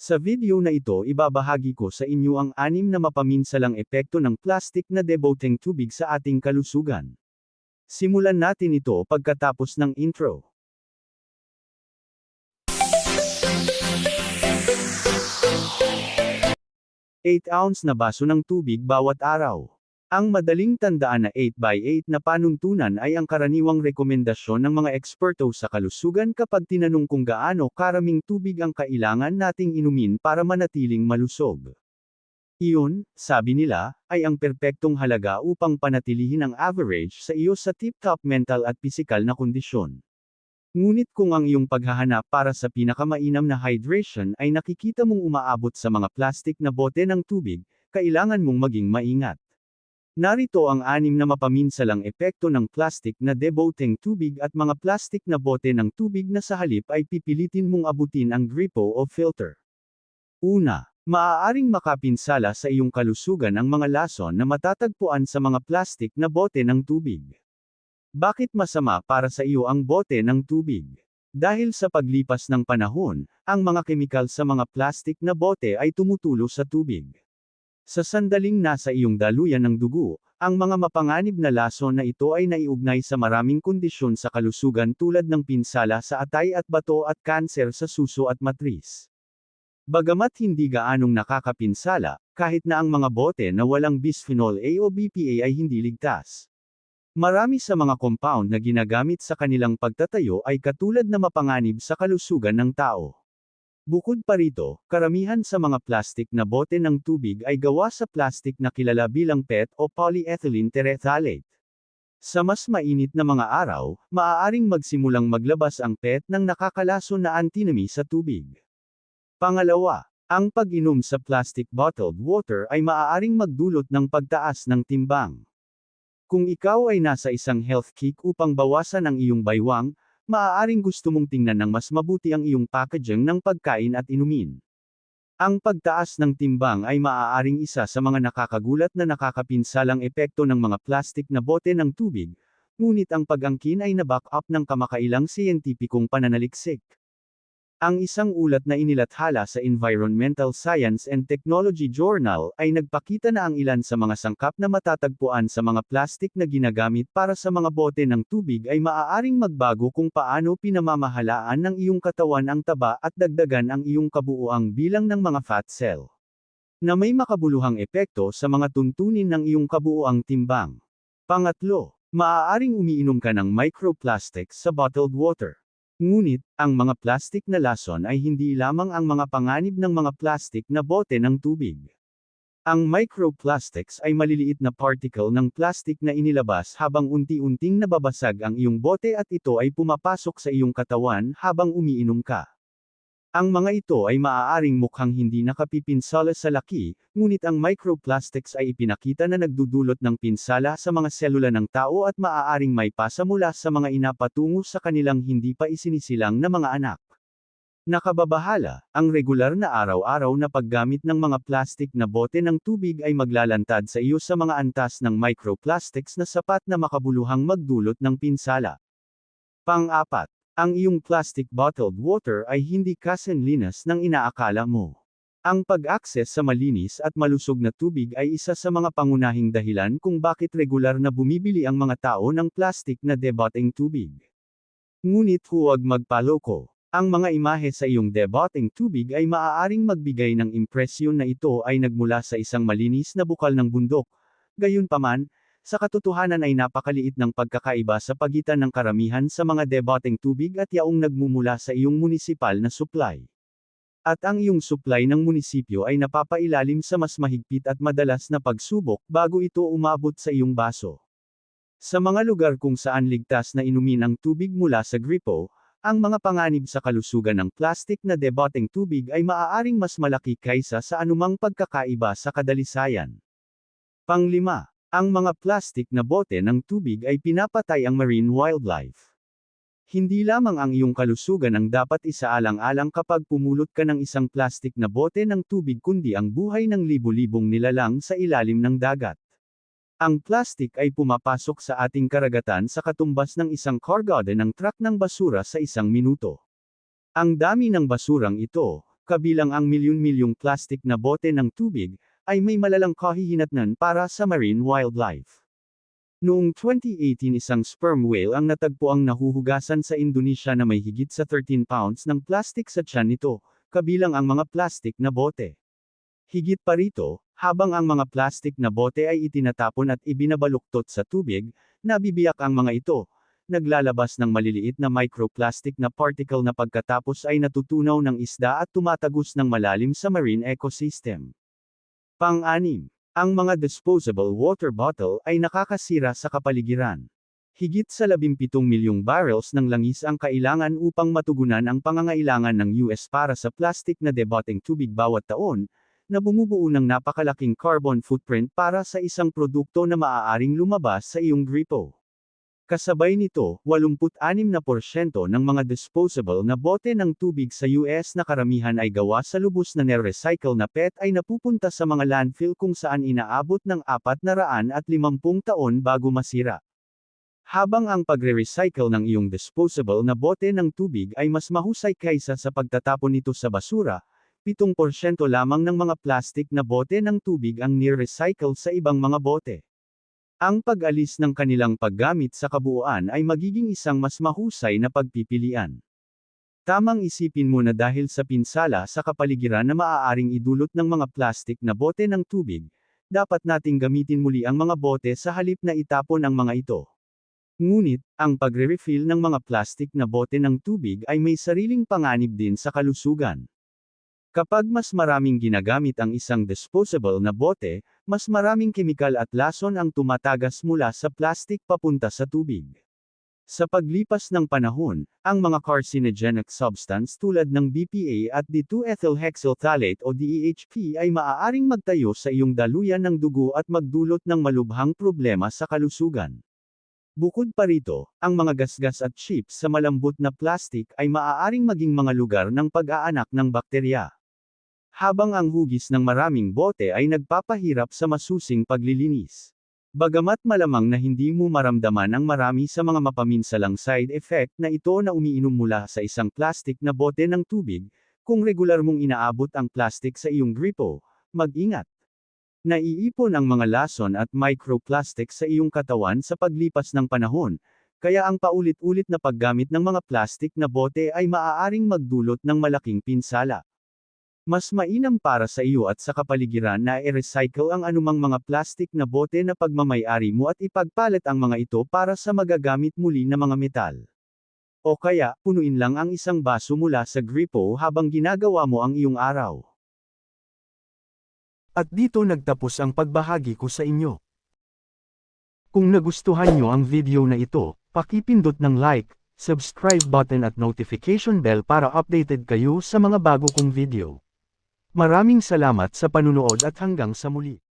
Sa video na ito ibabahagi ko sa inyo ang anim na mapaminsalang epekto ng plastic na deboteng tubig sa ating kalusugan. Simulan natin ito pagkatapos ng intro. 8 ounce na baso ng tubig bawat araw. Ang madaling tandaan na 8 by 8 na panuntunan ay ang karaniwang rekomendasyon ng mga eksperto sa kalusugan kapag tinanong kung gaano karaming tubig ang kailangan nating inumin para manatiling malusog. Iyon, sabi nila, ay ang perpektong halaga upang panatilihin ang average sa iyo sa tip-top mental at pisikal na kondisyon. Ngunit kung ang iyong paghahanap para sa pinakamainam na hydration ay nakikita mong umaabot sa mga plastic na bote ng tubig, kailangan mong maging maingat. Narito ang anim na mapaminsalang epekto ng plastic na deboteng tubig at mga plastic na bote ng tubig na sa halip ay pipilitin mong abutin ang gripo o filter. Una, maaaring makapinsala sa iyong kalusugan ang mga lason na matatagpuan sa mga plastic na bote ng tubig. Bakit masama para sa iyo ang bote ng tubig? Dahil sa paglipas ng panahon, ang mga kemikal sa mga plastic na bote ay tumutulo sa tubig. Sa sandaling nasa iyong daluyan ng dugo, ang mga mapanganib na lason na ito ay naiugnay sa maraming kondisyon sa kalusugan tulad ng pinsala sa atay at bato at kanser sa suso at matris. Bagamat hindi gaanong nakakapinsala, kahit na ang mga bote na walang bisphenol A o BPA ay hindi ligtas. Marami sa mga compound na ginagamit sa kanilang pagtatayo ay katulad na mapanganib sa kalusugan ng tao. Bukod pa rito, karamihan sa mga plastic na bote ng tubig ay gawa sa plastic na kilala bilang PET o polyethylene terephthalate. Sa mas mainit na mga araw, maaaring magsimulang maglabas ang PET ng nakakalason na antinami sa tubig. Pangalawa, ang pag-inom sa plastic bottled water ay maaaring magdulot ng pagtaas ng timbang. Kung ikaw ay nasa isang health kick upang bawasan ang iyong baywang, maaaring gusto mong tingnan ng mas mabuti ang iyong packaging ng pagkain at inumin. Ang pagtaas ng timbang ay maaaring isa sa mga nakakagulat na nakakapinsalang epekto ng mga plastic na bote ng tubig, ngunit ang pag-angkin ay na-back up ng kamakailang siyentipikong pananaliksik. Ang isang ulat na inilathala sa Environmental Science and Technology Journal ay nagpakita na ang ilan sa mga sangkap na matatagpuan sa mga plastic na ginagamit para sa mga bote ng tubig ay maaaring magbago kung paano pinamamahalaan ng iyong katawan ang taba at dagdagan ang iyong kabuuang bilang ng mga fat cell. Na may makabuluhang epekto sa mga tuntunin ng iyong kabuuang timbang. Pangatlo, maaaring umiinom ka ng microplastics sa bottled water. Ngunit, ang mga plastic na lason ay hindi lamang ang mga panganib ng mga plastic na bote ng tubig. Ang microplastics ay maliliit na particle ng plastic na inilabas habang unti-unting nababasag ang iyong bote at ito ay pumapasok sa iyong katawan habang umiinom ka. Ang mga ito ay maaaring mukhang hindi nakapipinsala sa laki, ngunit ang microplastics ay ipinakita na nagdudulot ng pinsala sa mga selula ng tao at maaaring may pasa mula sa mga ina patungo sa kanilang hindi pa isinisilang na mga anak. Nakababahala, ang regular na araw-araw na paggamit ng mga plastic na bote ng tubig ay maglalantad sa iyo sa mga antas ng microplastics na sapat na makabuluhang magdulot ng pinsala. Pang-apat, ang iyong plastic bottled water ay hindi kasenlinas ng inaakala mo. Ang pag-access sa malinis at malusog na tubig ay isa sa mga pangunahing dahilan kung bakit regular na bumibili ang mga tao ng plastic na deboteng tubig. Ngunit huwag magpaloko. Ang mga imahe sa iyong deboteng tubig ay maaaring magbigay ng impresyon na ito ay nagmula sa isang malinis na bukal ng bundok. Gayunpaman, sa katotohanan ay napakaliit ng pagkakaiba sa pagitan ng karamihan sa mga deboteng tubig at yaong nagmumula sa iyong munisipal na supply. At ang iyong supply ng munisipyo ay napapailalim sa mas mahigpit at madalas na pagsubok bago ito umabot sa iyong baso. Sa mga lugar kung saan ligtas na inumin ang tubig mula sa gripo, ang mga panganib sa kalusugan ng plastic na deboteng tubig ay maaaring mas malaki kaysa sa anumang pagkakaiba sa kadalisayan. Panglima, ang mga plastic na bote ng tubig ay pinapatay ang marine wildlife. Hindi lamang ang iyong kalusugan ang dapat isaalang-alang kapag pumulot ka ng isang plastic na bote ng tubig kundi ang buhay ng libu-libong nilalang sa ilalim ng dagat. Ang plastic ay pumapasok sa ating karagatan sa katumbas ng isang cargada ng truck ng basura sa isang minuto. Ang dami ng basurang ito, kabilang ang milyon-milyong plastik na bote ng tubig, ay may malalang kahihinatnan para sa marine wildlife. Noong 2018 isang sperm whale ang natagpuang nahuhugasan sa Indonesia na may higit sa 13 pounds ng plastik sa tiyan nito, kabilang ang mga plastik na bote. Higit pa rito, habang ang mga plastik na bote ay itinatapon at ibinabaluktot sa tubig, nabibiyak ang mga ito, naglalabas ng maliliit na microplastic na particle na pagkatapos ay natutunaw ng isda at tumatagos ng malalim sa marine ecosystem. Pang-anim, ang mga disposable water bottle ay nakakasira sa kapaligiran. Higit sa 17 milyong barrels ng langis ang kailangan upang matugunan ang pangangailangan ng US para sa plastic na deboteng tubig bawat taon, na bumubuo ng napakalaking carbon footprint para sa isang produkto na maaaring lumabas sa iyong gripo. Kasabay nito, 86% ng mga disposable na bote ng tubig sa US na karamihan ay gawa sa lubos na nare-recycle na PET ay napupunta sa mga landfill kung saan inaabot ng 450 taon bago masira. Habang ang pagre-recycle ng iyong disposable na bote ng tubig ay mas mahusay kaysa sa pagtatapon nito sa basura, 7% lamang ng mga plastic na bote ng tubig ang nire-recycle sa ibang mga bote. Ang pag-alis ng kanilang paggamit sa kabuuan ay magiging isang mas mahusay na pagpipilian. Tamang isipin mo na dahil sa pinsala sa kapaligiran na maaaring idulot ng mga plastik na bote ng tubig, dapat nating gamitin muli ang mga bote sa halip na itapon ang mga ito. Ngunit, ang pagre-refill ng mga plastik na bote ng tubig ay may sariling panganib din sa kalusugan. Kapag mas maraming ginagamit ang isang disposable na bote, mas maraming kemikal at lason ang tumatagas mula sa plastik papunta sa tubig. Sa paglipas ng panahon, ang mga carcinogenic substance tulad ng BPA at D2-ethylhexyl phthalate o DEHP ay maaaring magtayo sa iyong daluyan ng dugo at magdulot ng malubhang problema sa kalusugan. Bukod pa rito, ang mga gasgas at chips sa malambot na plastik ay maaaring maging mga lugar ng pag-aanak ng bakterya. Habang ang hugis ng maraming bote ay nagpapahirap sa masusing paglilinis. Bagamat malamang na hindi mo maramdaman ang marami sa mga mapaminsalang side effect na ito na umiinom mula sa isang plastik na bote ng tubig, kung regular mong inaabot ang plastik sa iyong gripo, mag-ingat. Naiipon ang mga lason at microplastic sa iyong katawan sa paglipas ng panahon, kaya ang paulit-ulit na paggamit ng mga plastik na bote ay maaaring magdulot ng malaking pinsala. Mas mainam para sa iyo at sa kapaligiran na i-recycle ang anumang mga plastik na bote na pagmamayari mo at ipagpalit ang mga ito para sa magagamit muli na mga metal. O kaya, punuin lang ang isang baso mula sa gripo habang ginagawa mo ang iyong araw. At dito nagtapos ang pagbahagi ko sa inyo. Kung nagustuhan nyo ang video na ito, pakipindot ng like, subscribe button at notification bell para updated kayo sa mga bago kong video. Maraming salamat sa panunood at hanggang sa muli.